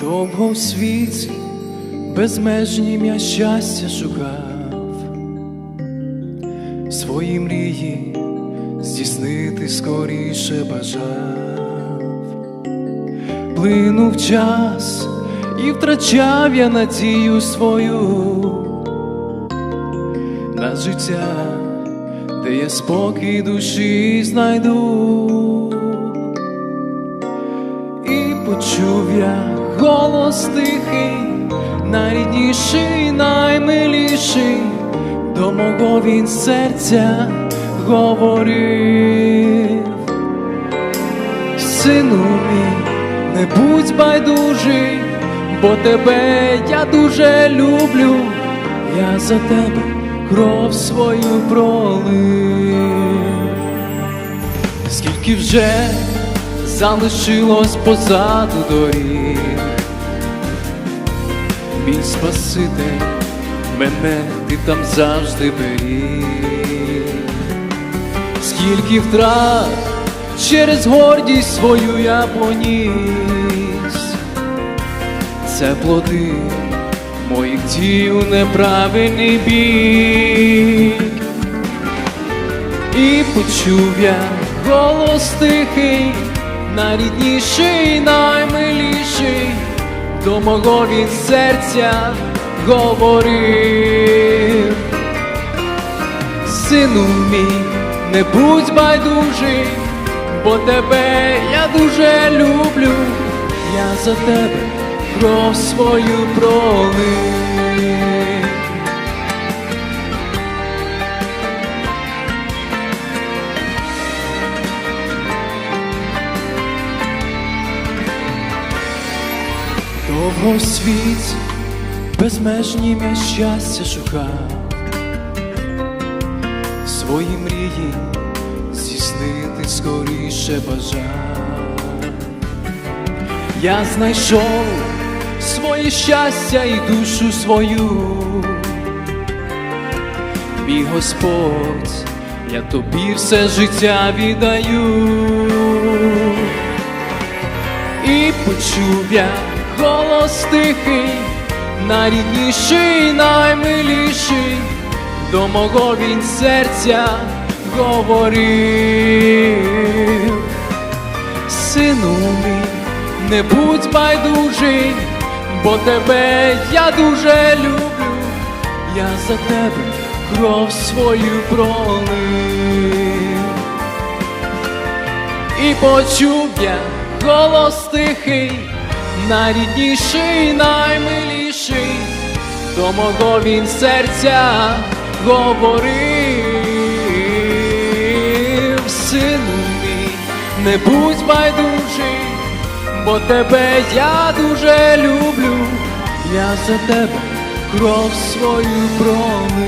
Довго в світі безмежнім я щастя шукав, свої мрії здійснити скоріше бажав, плинув час і втрачав я надію свою на життя, де я спокій душі знайду. Почув я голос тихий, найрідніший, наймиліший, до мого він серця говорив. Сину мій, не будь байдужий, бо тебе я дуже люблю, я за тебе кров свою пролив. Скільки вже залишилось позаду доріг, мій Спаситель, мене ти там завжди беріг, скільки втрат через гордість свою я поніс, це плоди моїх дів неправильний бік. І почув я голос тихий, найрідніший, наймиліший, до мого він серця говорив. Сину мій, не будь байдужий, бо тебе я дуже люблю, я за тебе кров свою пролив. Довго в світі безмежнім я щастя шукав, свої мрії здійснити скоріше бажав. Я знайшов своє щастя і душу свою, мій Господь, я тобі все життя віддаю. І почув я голос тихий, найрідніший, наймиліший, до мого він серця говорив. Сину мій, не будь байдужий, бо тебе я дуже люблю, я за тебе кров свою пролив. І почув я голос тихий, найрідніший, наймиліший, до мого він серця говорив, сину мій, не будь байдужий, бо тебе я дуже люблю, я за тебе кров свою пролив.